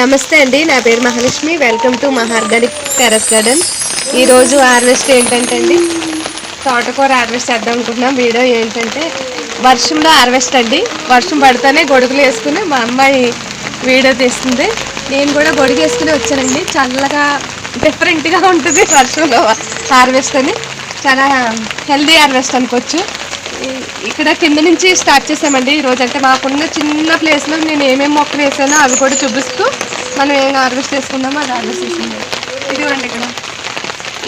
నమస్తే అండి నా పేరు మహాలక్ష్మి. వెల్కమ్ టు మా ఆర్గానిక్ టెరస్ గార్డెన్ ఈరోజు హార్వెస్ట్ ఏంటంటే అండి తోటకూర హార్వెస్ట్ చేద్దాం అనుకుంటున్నాం. వీడియో ఏంటంటే వర్షంలో హార్వెస్ట్ అండి. వర్షం పడితేనే గొడుగులు వేసుకుని మా అమ్మాయి వీడియో తీస్తుంది. నేను కూడా గొడుగు వేసుకుని వచ్చానండి. చల్లగా డిఫరెంట్గా ఉంటుంది వర్షంలో హార్వెస్ట్ అని. చాలా హెల్దీ హార్వెస్ట్ అనుకోవచ్చు. ఇక్కడ కింద నుంచి స్టార్ట్ చేసామండి. ఈరోజు అంటే మాకున్న చిన్న ప్లేస్లో నేను ఏమేమి మొక్కలు వేసానో అవి కూడా చూపిస్తూ మనం ఏం హార్వెస్ట్ చేసుకుందామో అది హార్వెస్ట్ చేసుకుందాం. ఇదిగోండి ఇక్కడ.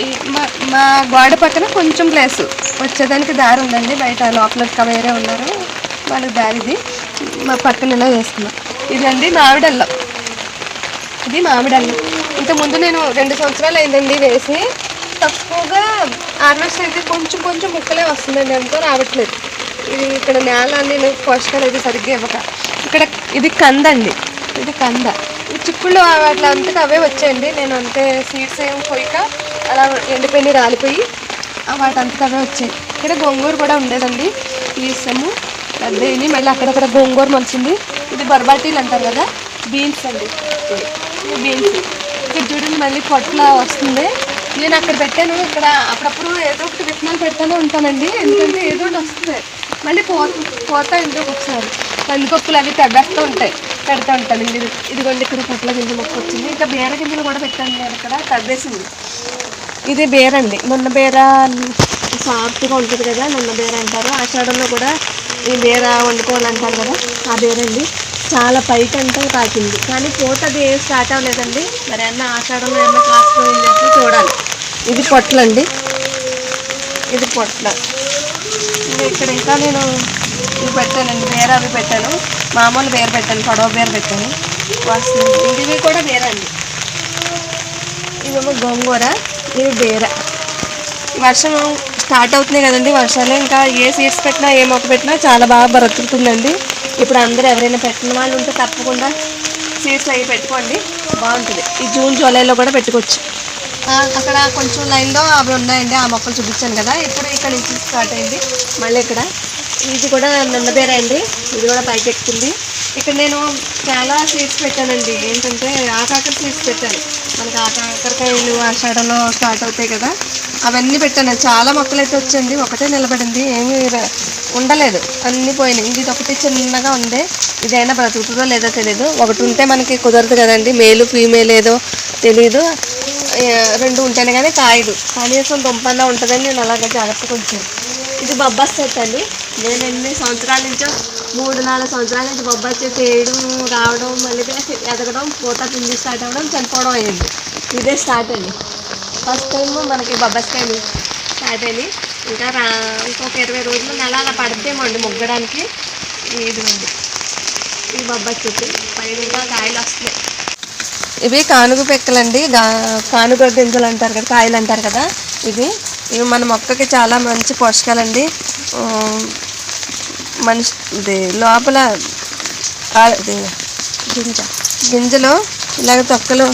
ఈ మా మా గోడ పక్కన కొంచెం ప్లేస్ వచ్చేదానికి దారి ఉందండి. బయట లోపల వేరే ఉన్నారు. వాళ్ళకి దారిది. మా పక్కన ఇలా వేసుకున్నాం. ఇదండి మామిడల్లం ఇది మామిడల్లం ఇంతకుముందు నేను రెండు సంవత్సరాలు అయిందండి వేసి. తక్కువగా హార్వెస్ట్ అయితే కొంచెం కొంచెం ముక్కలే వస్తుందండి ఎంతో రావట్లేదు. ఇది ఇక్కడ నేల నేను పోషకాలు అయితే సరిగ్గా ఇవ్వక. ఇక్కడ ఇది కంద అండి. ఇది కంద. ఈ చిక్కుళ్ళు అట్లా అంతకు అవే వచ్చాయండి. నేను అంతే సీడ్స్ ఏం పోయిక అలా ఎండిపోయి రాలిపోయి వాటి అంతటా అవే వచ్చాయి. ఇక్కడ గోంగూర కూడా ఉండేదండి. తీసాము పెద్దవి మళ్ళీ అక్కడక్కడ గోంగూర మంచింది ఇది బొరబాటీలు అంటారు కదా బీన్స్ అండి. బీన్స్. ఇక్కడ చూడండి మళ్ళీ పొట్ల వస్తుంది. నేను అక్కడ పెట్టాను ఇక్కడ అప్పుడప్పుడు ఏదో ఒకటి విత్తనాలు పెడతానే ఉంటానండి. ఎందుకంటే ఏదో ఒకటి వస్తుంది. మళ్ళీ పో పోతా ఎందుకు ఒకసారి కందిపప్పులు అవి తగ్గస్తూ ఉంటాయి. పెడతా ఉంటాను ఇది ఇదిగోండి ఇక్కడ పొట్ల గింజ మొక్క వచ్చింది. ఇంకా బీర గింజలు కూడా పెట్టాను నేను ఇక్కడ. తగ్గేసింది ఇది బీర అండి. నున్న బీర సాఫ్ట్గా ఉంటుంది కదా నున్న బీర అంటారు. ఆషాఢంలో కూడా ఈ బీర వండుకోవాలంటారు కదా ఆ బీర అండి. చాలా పైకి అంతా పాకింది కానీ పూత అది ఏం స్టార్ట్ అవ్వలేదండి. మరి అన్న ఆషాఢంలో ఏమన్నా కాసుకోవాలి చూడాలి. ఇది పొట్లండి. ఇది పొట్ల. ఇక్కడ ఇంకా నేను ఇవి పెట్టానండి. బేర అవి పెట్టాను. మామూలు బేర పెట్టాను. పొడవ బేర పెట్టాను. వస్తుంది ఇవి కూడా బేర అండి. ఇవేమో గోంగూర ఇవి బీర. వర్షం స్టార్ట్ అవుతున్నాయి కదండి. వర్షాలు ఇంకా ఏ సీడ్స్ పెట్టినా ఏ మొక్క పెట్టినా చాలా బాగా బ్రతుకుతుందండి ఇప్పుడు అందరూ ఎవరైనా పెట్టిన వాళ్ళు ఉంటే తప్పకుండా సీడ్స్ అవి పెట్టుకోండి. బాగుంటుంది. ఈ జూన్ జూలైలో కూడా పెట్టుకోవచ్చు. అక్కడ కొంచెం లైన్లో అవి ఉన్నాయండి. ఆ మొక్కలు చూపించాను కదా. ఇప్పుడు ఇక్కడ నుంచి స్టార్ట్ అయింది. మళ్ళీ ఇక్కడ. ఇది కూడా నిన్నబేరే అండి ఇది కూడా పైకి ఎక్కుతుంది. ఇక్కడ నేను చాలా సీడ్స్ పెట్టానండి. ఏంటంటే ఆకాకర సీడ్స్ పెట్టాను. మనకి ఆకాకరకాయలు ఆషాఢంలో స్టార్ట్ అవుతాయి కదా. అవన్నీ పెట్టాను. చాలా మొక్కలు అయితే వచ్చింది ఒకటే నిలబడింది. ఏమీ ఉండలేదు. అన్నీ పోయినాయి. ఇది ఒకటి చిన్నగా ఉంది. ఇదైనా బ్రతుకుతుందో లేదో తెలియదు ఒకటి ఉంటే మనకి కుదరదు కదండి. మేలు ఫీమేల్ ఏదో తెలియదు రెండు ఉంటేనే కానీ కాయదు. కనీసం దుంపన్నా ఉంటుందని నేను అలాగే జాగ్రత్తగా ఉంచాను. ఇది బొబ్బాస్ చెట్టు అండి. నేను ఎన్ని సంవత్సరాల నుంచో మూడు నాలుగు సంవత్సరాల నుంచి బొబ్బాస్ చెట్టు వేయడం రావడం మళ్ళీ ఎదగడం పూత పిండి స్టార్ట్ అవ్వడం చనిపోవడం అయ్యింది ఇదే స్టార్ట్ అండి. ఫస్ట్ టైం మనకి బొబ్బాస్కాయలు స్టార్ట్ అయ్యి ఇంకా రా ఇంకొక ఇరవై రోజులు నెల అలా పడతామండి అండి ఇది ఇదిగోండి ఈ బొబ్బాయి చెట్టు పైగా కాయలు వస్తున్నాయి. ఇవి కానుగ పెక్కలండి. కానుగ గింజలు అంటారు కదా కాయలు అంటారు కదా ఇవి. ఇవి మన మొక్కకి చాలా మంచి పోషకాలండి. మనిషి ఇది లోపల గింజ. గింజలు ఇలాగ తొక్కలు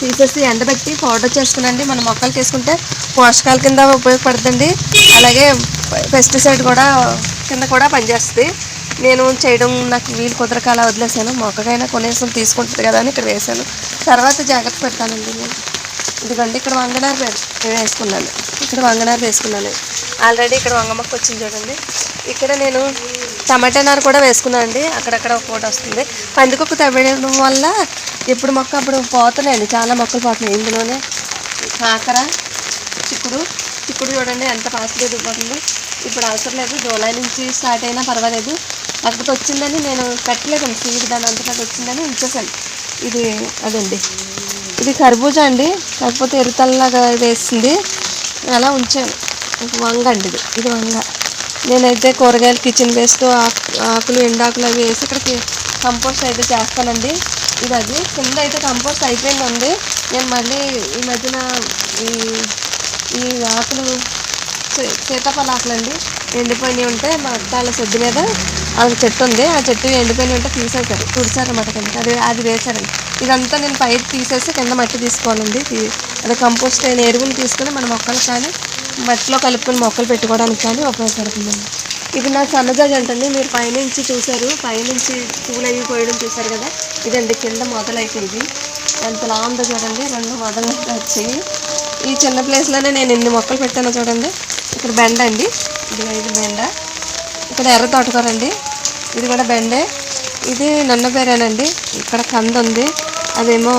తీసేసి ఎండబెట్టి పౌడర్ చేసుకునండి. మన మొక్కలు తీసుకుంటే పోషకాల కింద ఉపయోగపడుతుంది. అలాగే పెస్టిసైడ్ కూడా కింద కూడా పనిచేస్తుంది. నేను చేయడం నాకు వీలు కుదరక అలా వదిలేసాను మొక్కకైనా కొనేసం తీసుకుంటుంది కదా అని ఇక్కడ వేసాను తర్వాత జాగ్రత్త పెడతానండి నేను. ఇదిగోండి ఇక్కడ వంగనారు వేసుకున్నాను. ఇక్కడ వంగనారు వేసుకున్నాను. ఆల్రెడీ ఇక్కడ వంగ మొక్క వచ్చింది చూడండి. ఇక్కడ నేను టమాటా నారు కూడా వేసుకున్నాను అండి. అక్కడక్కడ ఒక పూట వస్తుంది. పందికొక్క తవ్వడం వల్ల ఎప్పుడు మొక్క అప్పుడు పోతున్నాయండి. చాలా మొక్కలు పోతున్నాయి. ఇందులోనే కాకర చిక్కుడు. చిక్కుడు చూడండి ఎంత ఫాస్ట్గా దిగిపోతుందో ఇప్పుడు అవసరం లేదు. జూలై నుంచి స్టార్ట్ అయినా పర్వాలేదు. అక్కడికి వచ్చిందని నేను పెట్టలేదండి. సీడ్ దాని అంతటా వచ్చిందని ఉంచేసాను. ఇది అదండి. ఇది కర్బూజా అండి. కాకపోతే ఎరుతల్లాగా వేస్తుంది. అలా ఉంచాను. వంగ అండి ఇది. ఇది వంగ. నేనైతే కూరగాయలు కిచెన్ వేస్ట్ ఆకులు ఎండాకులు అవి వేసి ఇక్కడికి కంపోస్ట్ అయితే చేస్తానండి. ఇది అది. కింద అయితే కంపోస్ట్ అయిపోయిందండి. నేను మళ్ళీ ఈ మధ్యన ఈ ఈ ఆకులు సీతాఫల ఆకులండి ఎండిపోయినవి ఉంటే మా అత్తాల సొద్దు మీద అది చెట్టు ఉంది. ఆ చెట్టు ఎండిపోయినవి ఉంటే తీసేశారు. తుడిచారు అన్నమాట అది అది వేశారండి ఇదంతా నేను పైకి తీసేసి కింద మట్టి తీసుకోవాలండి. అదే కంపోస్ట్ అయిన ఎరువులు తీసుకొని మన మొక్కలు కానీ మట్టిలో కలుపుకొని మొక్కలు పెట్టుకోవడానికి కానీ ఉపయోగపడుతుందండి. ఇది నా సన్నజాజి అంటండి. మీరు పైనుంచి చూశారు. పైనుంచి పూలు అవి పోయడం చూశారు కదా? ఇదండి కింద మొదలైపోయింది ఎంత ఎంతలా ఉందో చూడండి. రెండు మొదలు వచ్చాయి. ఈ చిన్న ప్లేస్లోనే నేను ఎన్ని మొక్కలు పెట్టానో చూడండి. ఇక్కడ బెండ అండి. ఇది ఇది బెండ. ఇక్కడ ఎర్ర తోటకూర అండి. ఇది కూడా బెండే. ఇది నన్నబేరేనండి ఇక్కడ కంద ఉంది అదేమో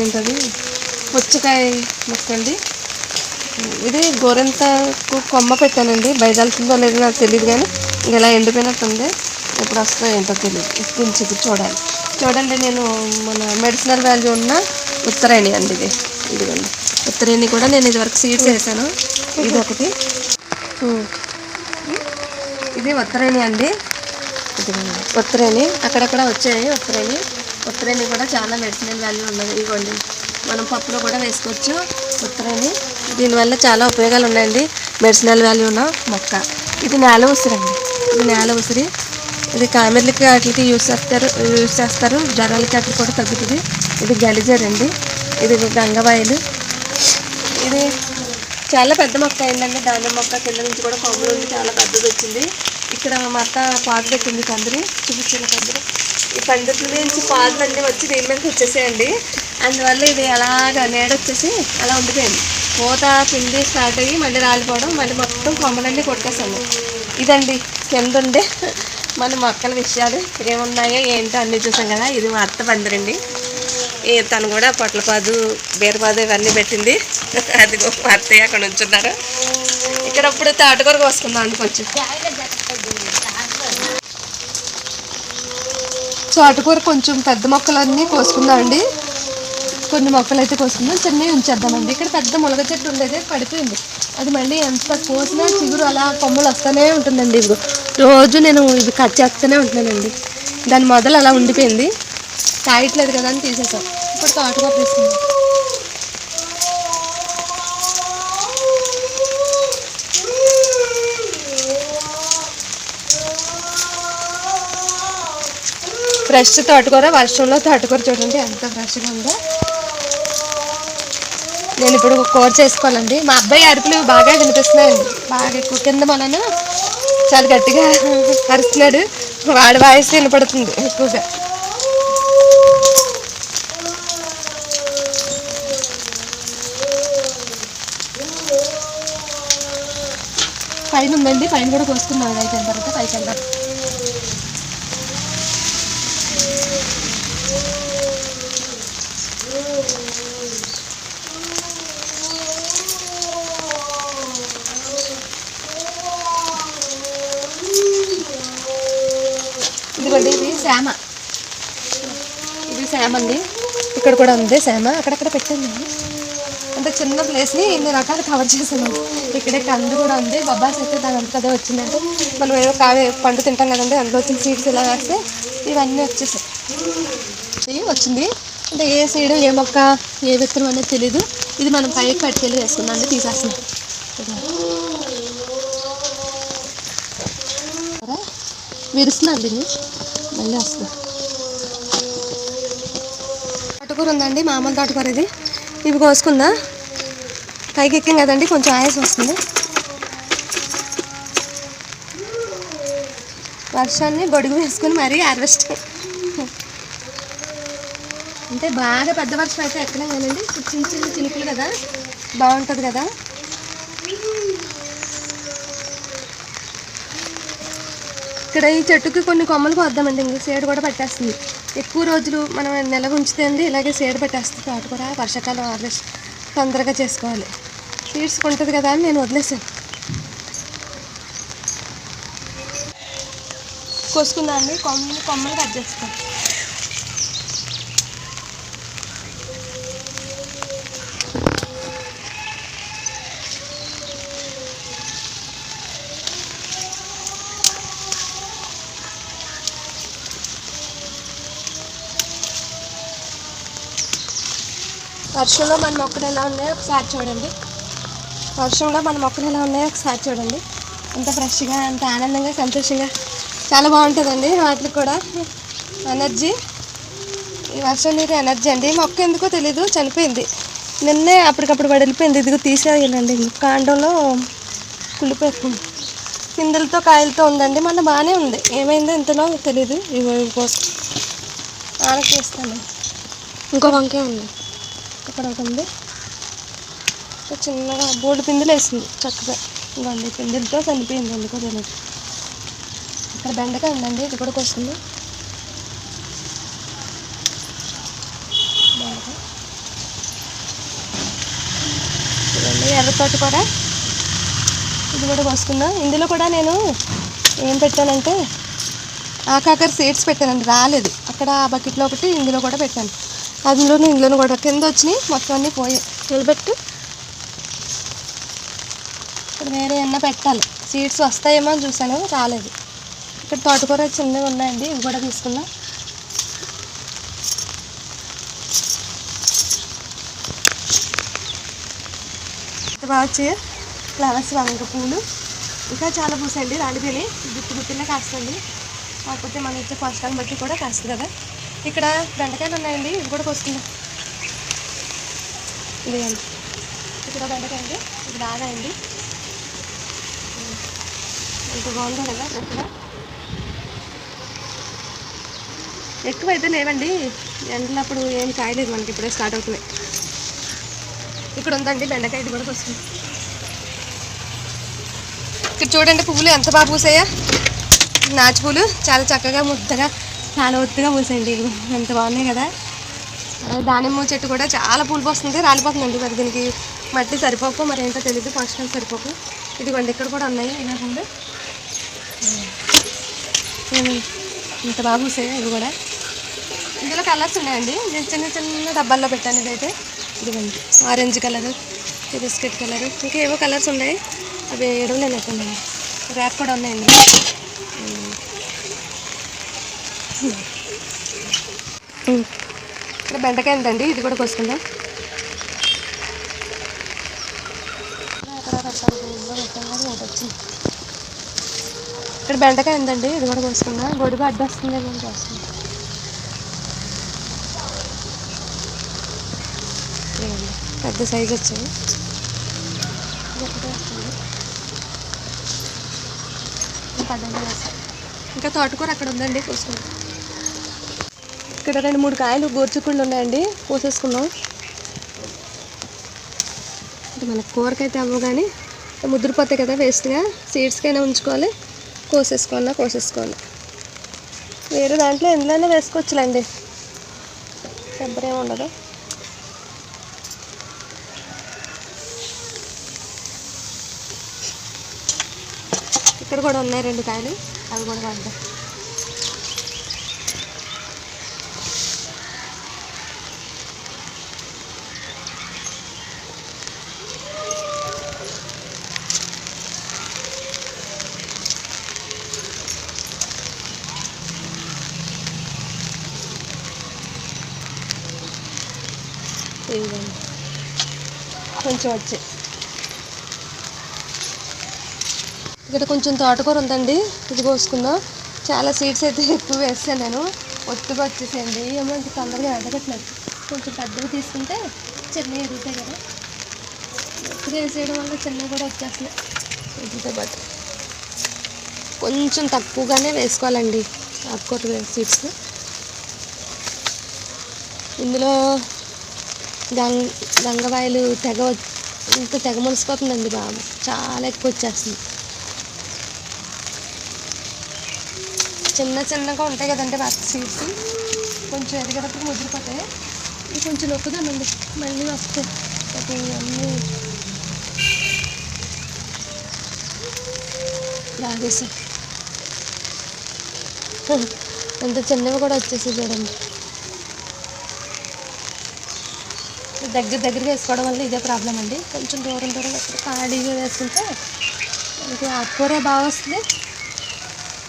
ఏంటది? పుచ్చకాయ మొక్క అండి ఇది గోరెంతకు కొమ్మ పెట్టానండి. బయదాల్సిందో లేదో నాకు తెలియదు కానీ ఇలా ఎండిపోయినట్టుంది ఎప్పుడు వస్తుందో ఏంటో తెలియదు గురించి చూడాలి. చూడండి నేను మన మెడిసినల్ వాల్యూ ఉన్న ఉత్తరాయణి అండి ఇది. ఇదిగోండి. ఉత్తరాయణి కూడా నేను ఇదివరకు సీడ్స్ వేసాను ఇది ఒకటి ఇది ఉత్తరాయణి అండి. ఇదిగోండి ఉత్తరాయణి అక్కడక్కడ వచ్చాయి ఉత్తరాయణి ఉత్తరాయణి కూడా చాలా మెడిసినల్ వాల్యూ ఉన్నది. ఇదిగోండి మనం పప్పులో కూడా వేసుకోవచ్చు ఉత్తరాయణి దీనివల్ల చాలా ఉపయోగాలు ఉన్నాయండి. మెడిసినల్ వాల్యూ ఉన్న మొక్క. ఇది నేల ఉసిరండి ఇది నేల ఉసిరి. ఇది కామెర్లకి వాటికి యూస్ చేస్తారు యూస్ చేస్తారు. జ్వరాలకి వాటికి కూడా తగ్గుతుంది. ఇది గలిజర్ అండి. ఇది గంగవాయలు. ఇది చాలా పెద్ద మొక్క అయిందండి. దాని మొక్క కింద నుంచి కూడా కొమ్మలు ఉంది చాలా పెద్దది వచ్చింది. ఇక్కడ మా అత్త పాదు పెట్టింది కందరి. చూపించిన కందిరి. ఈ పండుగల నుంచి పాదులు అన్నీ వచ్చి దీని మీదకి వచ్చేసేయండి. అందువల్ల ఇది అలాగ నేడొచ్చేసి అలా ఉండిపోయింది. పూత పిండి స్టార్ట్ అయ్యి మళ్ళీ రాలిపోవడం మళ్ళీ మొత్తం కొమ్మలన్నీ కొట్టేసాము. ఇదండి కింద ఉండే మన మొక్కల విషయాలు. ఏమున్నాయో ఏంటో అన్నీ చూసాం కదా. ఇది మా అత్త పందిరండి ఈ తను కూడా పొట్లపాదు బీరపాదు ఇవన్నీ పెట్టింది. అదిగో మా అత్తయ్య అక్కడ ఉంచున్నారు. ఇక్కడ ఇప్పుడు తాటకూర కోసుకుందాం కొంచెం. తోటకూర కొంచెం పెద్ద మొక్కలన్నీ కోసుకుందామండి. కొన్ని మొక్కలు అయితే కోసుకుందాం చిన్నవి ఉంచేద్దామండి. ఇక్కడ పెద్ద ములగ చెట్టు ఉండేది పడిపోయింది. అది మళ్ళీ ఎంత కోసినా చిగురు అలా కొమ్మలు వస్తూనే ఉంటుందండి. ఇవి రోజు నేను ఇది కట్ చేస్తూనే ఉంటున్నానండి. దాని మొదలు అలా ఉండిపోయింది. కాయట్లేదు కదా అని తీసేసాం. ఇప్పుడు తోటకూర తీసుకుందాం. ఫ్రెష్ తోటకూర వర్షంలో తోటకూర చూడండి ఎంత ఫ్రెష్గా ఉందో. నేను ఇప్పుడు కూర చేసుకోవాలండి. మా అబ్బాయి అరుపులు బాగా వినిపిస్తున్నాయండి. బాగా ఎక్కువ కింద మనను చాలా గట్టిగా అరుస్తున్నాడు. వాడి వాయిస్ వినపడుతుంది ఎక్కువగా. పైన ఉందండి. పైన కూడా కోసుకున్నాం అయితే తర్వాత పైకి వెళ్దాం ఇదిగోండి ఇది శ్యామ ఇది శ్యామ అండి ఇక్కడ కూడా ఉంది సేమ అక్కడక్కడ పెట్టండి అంటే చిన్న ప్లేస్ని ఇన్ని రకాలు కవర్ చేసాను ఇక్కడే కందు కూడా ఉంది. బొబ్బాస్ అయితే దాని అంతా అదే వచ్చిందంటే మనం ఏదో కావే పండు తింటాం కదండి అందులో వచ్చిన సీడ్స్ ఇలా వేస్తే ఇవన్నీ వచ్చేసాయి. వచ్చింది. అంటే ఏ సీడ్ ఏ మొక్క ఏ విత్తనం అనేది తెలీదు. ఇది మనం పైకి పట్టుకెళ్ళి వేసుకున్నాం అండి తీసేస్తున్నాం. విరుస్తున్నాం దీన్ని మళ్ళీ వస్తున్నాం తోటకూర ఉందండి మామూలు తోటకూర ఇది. ఇవి కోసుకుందా? పైకి ఎక్కాం కదండి కొంచెం ఆయాసం వస్తుంది. వర్షాన్ని గొడుగు వేసుకుని మరీ హార్వెస్ట్ అంటే బాగా పెద్ద వర్షం అయితే ఎక్కలేం కదండి చిన్న చిన్న చినుకులు కదా బాగుంటుంది కదా. ఇక్కడ ఈ చెట్టుకి కొన్ని కొమ్మలు కొద్దామండి. ఇంక సేడు కూడా పట్టేస్తుంది. ఎక్కువ రోజులు మనం నెల ఉంచితే అండి ఇలాగే సేడు పట్టేస్తుంది. తోట కూడా వర్షాకాలం హార్వెస్ట్ తొందరగా చేసుకోవాలి. సీడ్స్ ఉంటుంది కదా అని నేను వదిలేసాను. కోసుకుందా అండి కొమ్మ కొమ్మలు కట్ చేసుకోండి వర్షంలో మన మొక్కలు ఎలా ఉన్నాయో ఒకసారి చూడండి. వర్షంలో మన మొక్కలు ఎలా ఉన్నాయో ఒకసారి చూడండి. అంత ఫ్రెష్గా అంత ఆనందంగా సంతోషంగా. చాలా బాగుంటుందండి వాటికి కూడా. ఎనర్జీ. ఈ వర్షం నీరు ఎనర్జీ అండి. మొక్క ఎందుకో తెలీదు చనిపోయింది. నిన్నే అప్పటికప్పుడు పడి వెళ్ళిపోయింది ఇదిగో తీసేయాలండి కాండంలో కుళ్ళిపోయింది పిందెలతో కాయలతో ఉందండి. మన బాగానే ఉంది. ఏమైందో ఇంతలో తెలీదు. ఇవి కోసం ఆనకేస్తాను ఇంకో వంకే ఉంది. ఇక్కడ ఒకటి ఉంది చిన్నగా బోర్డు పిందెలు వేసింది చక్కగా. ఇవ్వండి పిందెలతో చనిపోయింది ఎందుకో తెలియదు ఇక్కడ బెండకాయ ఉందండి ఇది కూడా కొస్తుంది ఎర్రతోటి కూడా. ఇది కూడా కోసుకుందాం. ఇందులో కూడా నేను ఏం పెట్టానంటే ఆకాకర సీడ్స్ పెట్టానండి రాలేదు. అక్కడ ఆ బకెట్లో ఒకటి ఇందులో కూడా పెట్టాను. అందులోనూ ఇందులోనూ కూడా కింద వచ్చినాయి. మొత్తం అన్నీ పోయి నిలబెట్టు. ఇక్కడ వేరే ఏమన్నా పెట్టాలి. సీడ్స్ వస్తాయేమో అని చూశాను రాలేదు. ఇక్కడ తోటకూర చిన్నవి ఉన్నాయండి ఇవి కూడా తీసుకుందాం. ఇది బాగా వచ్చాయి ఫ్లవర్స్ వంగ పూలు. ఇంకా చాలా పూసాయండి రాలిపోయి గుర్తు గుత్తిలో కాస్తుంది కాకపోతే మనం ఇచ్చే పోషకాలను బట్టి కూడా కాస్తుంది కదా. ఇక్కడ బెండకాయలు ఉన్నాయండి. ఇవి కూడా కోసుకుందాం. ఇదిగోండి. ఇక్కడ బెండకాయ అండి ఇది బాగా అండి. ఇంత బాగుంది కదా నచ్చగా ఎక్కువ అయితే లేవండి. ఎండలప్పుడు ఏం కాయలేదు మనకి ఇప్పుడే స్టార్ట్ అవుతున్నాయి. ఇక్కడ ఉందండి బెండకాయ ఇది కూడా వస్తుంది ఇక్కడ చూడండి పువ్వులు ఎంత బాగా పూసాయా? నాచు పూలు చాలా చక్కగా ముద్దగా చాలా ఒత్తుగా పూసాయండి. ఎంత బాగున్నాయి కదా. దానిమ్మ చెట్టు కూడా చాలా పూలు పోస్తుంది రాలిపోతుందండి. మరి దీనికి మట్టి సరిపోకు మరి ఏంటో తెలియదు ఫంక్షన్ సరిపోకు. ఇదిగోండి ఇక్కడ కూడా ఉన్నాయి ఇలాగండి ఇంత బాగా పూసాయి ఇవి కూడా. ఇందులో కలర్స్ ఉన్నాయండి. నేను చిన్న చిన్న డబ్బాల్లో పెట్టాను ఇదైతే. ఇదిగోండి ఆరెంజ్ కలరు బిస్కెట్ కలరు ఇంకా ఏవో కలర్స్ ఉన్నాయి. అవి ఎరువులు నేను ఎక్కడ ర్యాప్ కూడా ఉన్నాయండి. ఇక్కడ బెండకాయ ఎంతండి ఇది కూడా కోసుకుందాం. ఇక్కడ వచ్చింది. ఇక్కడ బెండకాయ ఎంతండి ఇది కూడా కోసుకుందాం. గొడుగు అడ్డొస్తుంది వస్తుందేమో అని చూస్తున్నాం పెద్ద సైజు వచ్చాయి. ఇంకా పదండి ఇంకా తోటకూర అక్కడ ఉందండి కోసుకుందాం. ఇక్కడ రెండు మూడు కాయలు గోర్చుకుండా ఉన్నాయండి. కోసేసుకున్నాం అంటే మనకు కూరకైతే అవ్వవు కానీ ముద్రపోతాయి కదా వేస్ట్గా. సీడ్స్కైనా ఉంచుకోవాలి. కోసేసుకున్నా కోసేసుకోవాలి. వేరే దాంట్లో ఎందులోనే వేసుకోవచ్చులేండి. కొబ్బరి ఉండదు. ఇక్కడ కూడా ఉన్నాయి రెండు కాయలు. అవి కూడా వాడతాయి ఇదిగోండి కొంచెం ఇక్కడ కొంచెం తోటకూర ఉందండి. ఇది కోసుకుందాం చాలా సీడ్స్ అయితే ఎక్కువ వేస్తాను నేను. ఒత్తుగా వచ్చేసేయండి. ఏమో ఇంత తొందరగా ఎదగట్లేదు కొంచెం పెద్దవి తీసుకుంటే చిన్నవి ఎదుగుతాయి కదా. ఒత్తుగా వేసేయడం వల్ల చిన్నవి కూడా వచ్చేస్తున్నాయి వీటితో పాటు కొంచెం తక్కువగానే వేసుకోవాలండి. ఆకుకూర సీడ్స్ ఇందులో గంగ గంగవాయలు తెగ ఇంకా తెగ ములిసిపోతుందండి బాబు. చాలా ఎక్కువ వచ్చేస్తుంది. చిన్న చిన్నగా ఉంటాయి కదండి వాటి సీడ్స్ కొంచెం ఎదిగేటప్పుడు ముదిరిపోతాయి కొంచెం నొక్కుదామండి. మళ్ళీ వస్తాయి అన్నీ లాగేసి. అంత చిన్నవి కూడా వచ్చేసి చూడండి. దగ్గర దగ్గరగా వేసుకోవడం వల్ల ఇదే ప్రాబ్లం అండి. కొంచెం దూరం దూరం ఖాళీగా వేసుకుంటే మనకి ఆకుకూర బాగా వస్తుంది.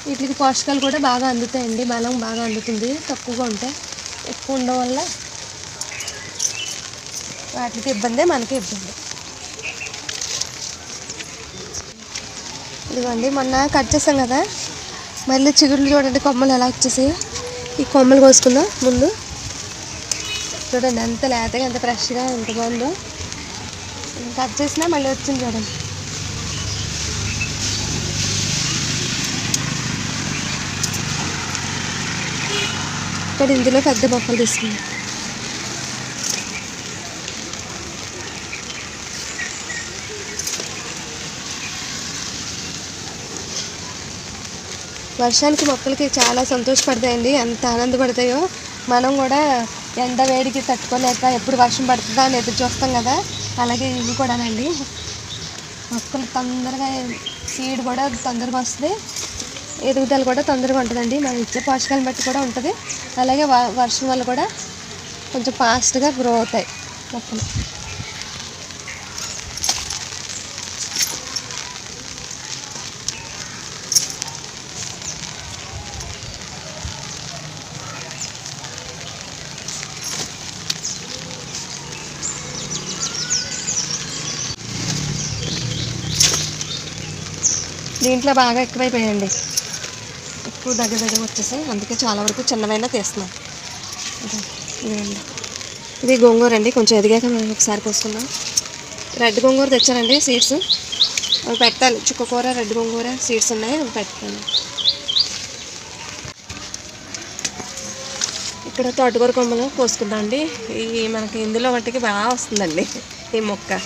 వీటికి పోషకాలు కూడా బాగా అందుతాయండి. బలం బాగా అందుతుంది. తక్కువగా ఉంటే ఎక్కువ ఉండడం వల్ల వాటికి ఇబ్బందే మనకి ఇబ్బంది. ఇదిగోండి మొన్న కట్ చేసాం కదా. మళ్ళీ చిగుళ్ళు చూడండి కొమ్మలు ఎలా వచ్చేసాయి. ఈ కొమ్మలు కోసుకుందాం ముందు. చూడండి ఎంత లేతగా ఎంత ఫ్రెష్గా ఎంత బాగుందో కట్ చేసినా మళ్ళీ వచ్చింది చూడండి. ఇక్కడ ఇందులో పెద్ద బొక్కలు తీసుకున్నాం వర్షానికి మొక్కలకి చాలా సంతోషపడతాయండి. ఎంత ఆనందపడతాయో. మనం కూడా ఎండ వేడికి తట్టుకోలేక ఎప్పుడు వర్షం పడుతుందా అని ఎదురు చూస్తాం కదా. అలాగే ఇవి కూడానండి. మొక్కలు తొందరగా సీడ్ కూడా తొందరగా వస్తుంది. ఎదుగుదల కూడా తొందరగా ఉంటుందండి. మనం ఇచ్చే పోషకాలను బట్టి కూడా ఉంటుంది. అలాగే వ- వర్షం వల్ల కూడా కొంచెం ఫాస్ట్గా గ్రో అవుతాయి మొక్కలు దీంట్లో బాగా ఎక్కువైపోయాయండి. ఎక్కువ దగ్గర దగ్గర వచ్చేసాయి. అందుకే చాలా వరకు చిన్నవైనా తీస్తున్నాం. ఇది ఇదండి. ఇది గోంగూర అండి. కొంచెం ఎదిగాక మనం ఒకసారి పోసుకుందాం రెడ్ గోంగూర తెచ్చానండి సీడ్స్. అవి పెట్టాలి. చుక్కకూర రెడ్ గోంగూర సీడ్స్ ఉన్నాయి. అవి పెట్టాలి ఇక్కడ తోటకూర కొమ్మలు పోసుకుందాం అండి. ఈ మనకి ఇందులో వాటికి బాగా వస్తుందండి. ఈ మొక్క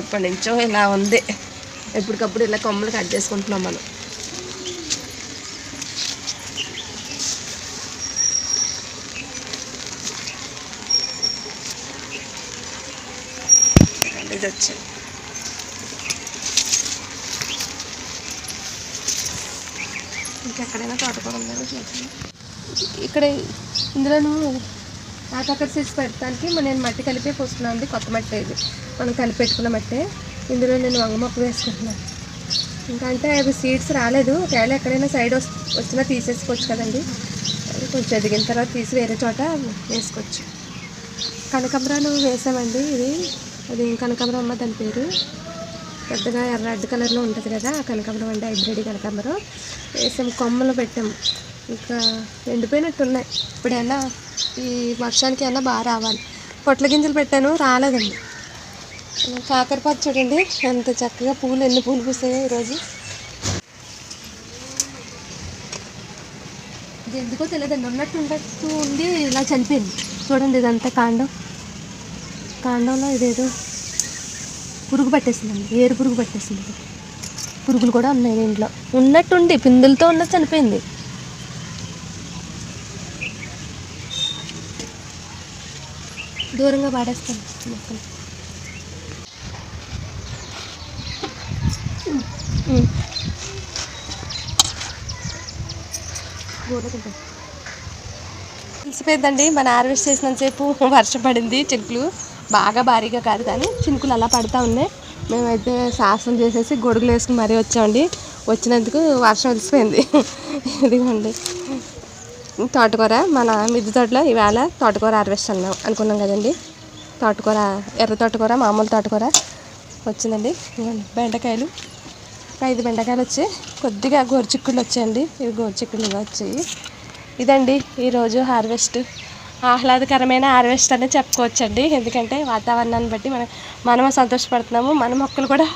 ఎప్పటి నుంచో ఇలా ఉంది. ఎప్పటికప్పుడు ఇలా కొమ్మలు కట్ చేసుకుంటున్నాం మనం. ఇది వచ్చింది ఇంకెక్కడైనా తోటకూర ఉందేమో చూద్దాం ఇక్కడ ఇందులోను ఆకాకర సీడ్స్ పెట్టడానికి నేను మట్టి కలిపే పోస్తున్నాను అండి కొత్త మట్టి ఇది. మనం కలిపెట్టుకున్న మట్టే మట్టి. ఇందులో నేను వంగమొక్క వేసుకుంటున్నాను. ఇంకా అంటే అవి సీడ్స్ రాలేదు. ఒకవేళ ఎక్కడైనా సైడ్ వచ్చినా తీసేసుకోవచ్చు కదండి. అది కొంచెం ఎదిగిన తర్వాత తీసి వేరే చోట వేసుకోవచ్చు. కనకాంబరాలు వేసామండి ఇది? అది కనకాంబరం అమ్మ దాని పేరు. పెద్దగా ఎర్ర రెడ్ కలర్లో ఉంటుంది కదా ఆ కనకాంబరం అంటే హైబ్రిడ్ కనకాంబరం. వేసాం కొమ్మలు పెట్టాం ఇంకా ఎండిపోయినట్టు ఉన్నాయి. ఇప్పుడైనా ఈ వర్షానికి అయినా బాగా రావాలి. పొట్ల గింజలు పెట్టాను రాలేదండి. కాకరపాత చూడండి. ఎంత చక్కగా పూలు ఎన్ని పూలు పూసాయో ఈరోజు. ఇది ఎందుకో తెలియదండి ఉన్నట్టు ఉండట్టు ఉండి ఇలా చనిపోయింది. చూడండి ఇదంతా కాండం. కాండంలో ఇదేదో పురుగు పట్టేసిందండి. ఏరు పురుగు పట్టేసింది పురుగులు కూడా ఉన్నాయి దీంట్లో. ఉన్నట్టుండి పిందులతో ఉన్నది చనిపోయింది. దూరంగా పాడేస్తాను మొక్కలు తెలిసిపోయిందండి మన హార్వెస్ట్ చేసినంతసేపు వర్షం పడింది చినుకులు బాగా భారీగా కాదు కానీ చినుకులు అలా పడతా ఉన్నాయి. మేమైతే శాసనం చేసేసి గొడుగులు వేసుకుని మరీ వచ్చామండి. వచ్చినందుకు వర్షం వెలిసిపోయింది ఇదిగోండి. తోటకూర మన మిద్దె తోటలో ఇవాళ తోటకూర హార్వెస్ట్ అన్నాం అనుకున్నాం కదండి. తోటకూర ఎర్ర తోటకూర మామూలు తోటకూర. వచ్చిందండి. ఇదిగోండి బెండకాయలు. ఐదు బెండకాయలు వచ్చాయి. కొద్దిగా గోరుచిక్కుళ్ళు వచ్చాయండి. ఇవి గోరుచిక్కుళ్ళుగా వచ్చాయి. ఇదండి ఈరోజు హార్వెస్ట్. ఆహ్లాదకరమైన హార్వెస్ట్ అనే చెప్పుకోవచ్చండి. ఎందుకంటే వాతావరణాన్ని బట్టి మనం మనము సంతోషపడుతున్నాము. మన మొక్కలు కూడా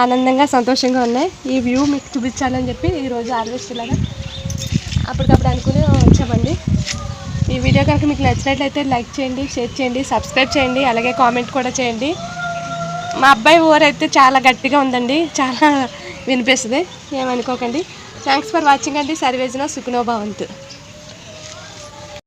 ఆనందంగా సంతోషంగా ఉన్నాయి. ఈ వ్యూ మీకు చూపించాలని చెప్పి ఈరోజు హార్వెస్ట్ ఇలాగా అప్పటికప్పుడు అనుకుని వచ్చామండి ఈ వీడియో కనుక మీకు నచ్చినట్లయితే లైక్ చేయండి షేర్ చేయండి సబ్స్క్రైబ్ చేయండి అలాగే కామెంట్ కూడా చేయండి. మా అబ్బాయి ఊరైతే చాలా గట్టిగా ఉందండి. చాలా వినిపిస్తుంది. ఏమనుకోకండి. థ్యాంక్స్ ఫర్ వాచింగ్ అండి. సర్వేజన సుఖనోభావంతు